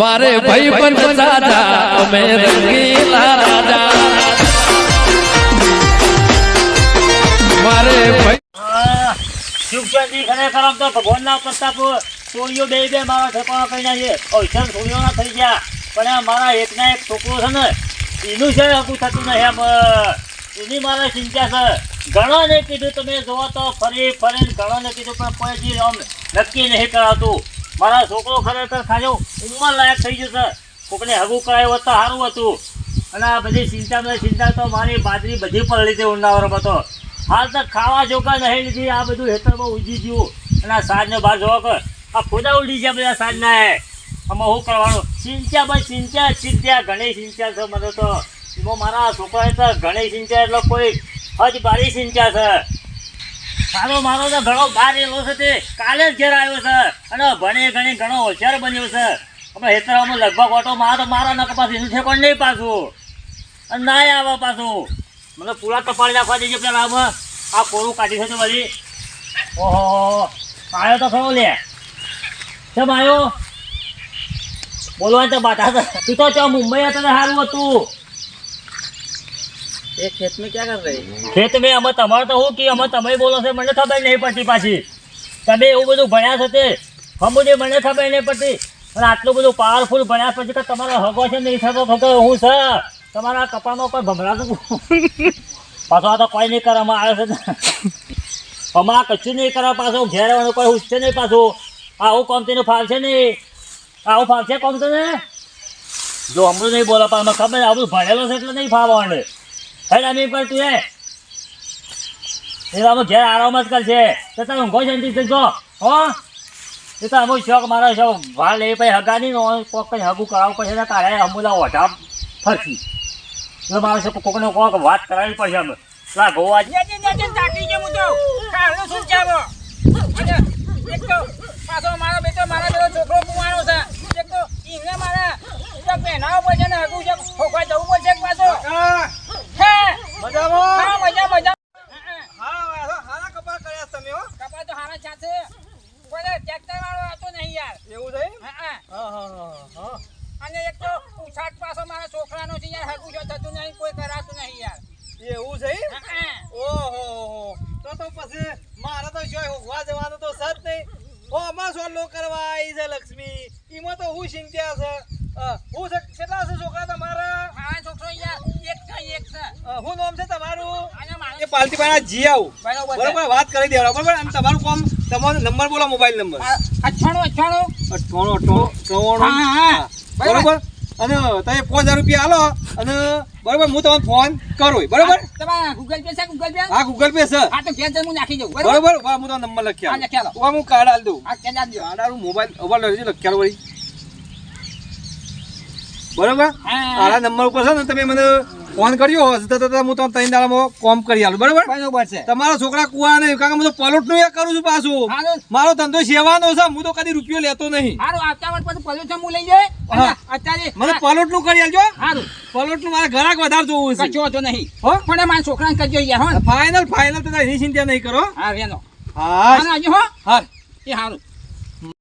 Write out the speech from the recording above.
મારે ભાઈ પણ દાદા અમે રંગીલા રાજા. મારે ભાઈ શિવચંદી ખરેખર આમ તો ભગવાનના પ્રતાપ સોળીઓ બે બે મારા ઠેકાણા કઈ ના છે અવસર સોળીઓના થઈ ગયા. પણ આ મારા એકના એક છોકરો છે ને એનું છે હકું થતું નહીં એમ એની મારે ચિંતા છે. ઘણાને કીધું તમે જોવા તો ફરી ફરીને ઘણાને કીધું પણ કોઈ આમ નક્કી નહીં કરાવતું. મારા છોકરો ખરેખર ખાજો ઉંમર લાયક થઈ ગયો છે કોકને હગું કરાયું હોત તો સારું હતું. અને આ બધી ચિંતા મને ચિંતા તો મારી બાજરી બધી પલળી હતી ઉંડાવરમાં તો હાલ તો ખાવા જોકા નહીં લીધી, આ બધું હેતરમાં ઉજી ગયું. અને આ સાંજને બહાર જોવા કર, આ ખોદા ઉડી ગયા બધા સાંજના એ. આમાં શું કરવાનું? ચિંતા બસ ચિંતા ચિંતા, ઘણી ચિંતા છે મને તો. એમાં મારા છોકરાએ તો ઘણી ચિંતા, એટલે કોઈ હજ બારી ચિંતા છે. મારો મારો તો ઘણો બહાર રહેલો છે તે. કાલે જ ઘેર આવ્યો છે. અને ભણે ગણે ઘણો હોશિયાર બન્યો છે. અમે હેતરામાં લગભગ ઓટો મારો મારા નક પાસે એનું ઠેકોણ નહીં પાછું. અને ના આવે પાછું. મને પૂરા ટપાળી નાખવા દેજે પેલા આમાં આ કોરું કાઢી છે તો બધી ઓહો આવ્યો તો ખરો લે. કેમ આવ્યો બોલવા તો બાધા તું તો ત્યાં મુંબઈ હતા સારું હતું. ये खेत में क्या कर रहे हैं ખેત મેં અમે તમારે તો શું કે અમે તમે બોલો છો મને ખબર નહીં પડતી પાછી તમે એવું બધું ભણ્યા છે તે હમુદી મને ખબર નહીં પડતી અને આટલું બધું પાવરફુલ ભણ્યા પછી કે તમારો હગો છે નહીં થતો ખબર હું છે તમારા કપાળમાં કોઈ ભમરાતું પાછો આ તો કોઈ નહીં કરવામાં આવે છે ને. અમારા કશું નહીં કરવા પાછું ઘેર આવવાનું કોઈ ઉઠશે નહીં પાછું આવું કોમ તેનું ફાવશે નહીં આવું ફાવશે કોમ તને જો હમણાં નહીં બોલો પણ અમે ખબર આવું ભણેલો છે એટલે નહીં ફાવવાનું હેડ અમે પર તું એ આરામ જ કરશે તો તમે ઊંઘો શાંતિ જો હો એ તો અમુક શોખ મારો શોખ ભાલ એ પછી હગા નહીં ને કોક કઈ હગું કરાવવું પડશે ને કાઢે અમુલા ઓઢા એટલે મારે શોખ કોકને કોક વાત કરાવવી પડશે અમે લા ગોવા જ એક તો પાછો મારો બેટો મારા જેવો છોકરો કુંવારો છે એક તો ઈને મારા એક પહેનાવો પડશે ને હગું છે ખોખવા જવું પડશે એક પાછો હે મજામાં હા મજા મજા હા હારા કપા કર્યા તમે હો કપા તો હારા છાશે કોઈ ટ્રેક્ટર વાળો હતો નહીં યાર. એવું છે હા અને એક તો ઉછાટ પાછો મારા છોકરાનો છે યાર જો થતું નહીં કોઈ કરાતું નહીં યાર. એવું છે ઓહો તો તો પછી મારે તો શું હોવા જવાનું તો સર નહીં. ઓ અમાર સોલો કરવા આવી છે લક્ષ્મી? એમાં તો હું ચિંત્યા છે? હું છે કેટલા છે છોકરા તમારા? હા છોકરો યાર એક છે એક છે. હું નામ છે તમારું? પાલતી પાણા જી આવું બરાબર વાત કરી દેવા બરાબર? અને તમારું કોમ તમારો નંબર બોલો મોબાઈલ નંબર. અઠાણું અઠાણું હા. હા. બરોબર. અને તમે પાંચ હજાર રૂપિયા આલો અને બરોબર હું તમને ફોન કરું બરોબર? તમારા ગૂગલ પે છે ગૂગલ પે હા ગૂગલ પે છે. હા તો ઘેર જઈને હું નાખી દઉં બરોબર? હું તમને નંબર લખી હા, લખી આલો. હું કાર્ડ આલ દઉં. હા કાર્ડ આલું મોબાઈલ ઊભા લખી લખી આલો વળી. બરોબર. આના નંબર ઉપર છે ને તમે મને ફોન કર્યો હોય તો હું તમને ત્રણ દાડામાં કોમ કરી આલું. બરોબર? બરોબર છે. તમારા છોકરા કુવા નહીં કારણ કે હું તો પલોટનું કરું છું પાછું. મારો ધંધો સેવાનો છે હું તો કદી રૂપિયો લેતો નહીં. હારું આવતા વર્ષ પછી પોલ્યુશન હું લઈ જાય. અત્યારે મને પલોટનું કરી આલજો. હારું. પલોટનું મારે ઘરાક વધારે જોવું છે. જોતો નહીં. હો? પણ મારા છોકરાને કરજો યાર ફાઇનલ ફાઇનલ તો એની ચિંતા નહીં કરો. હા વેનો. હા. હો. હા. એ હારું.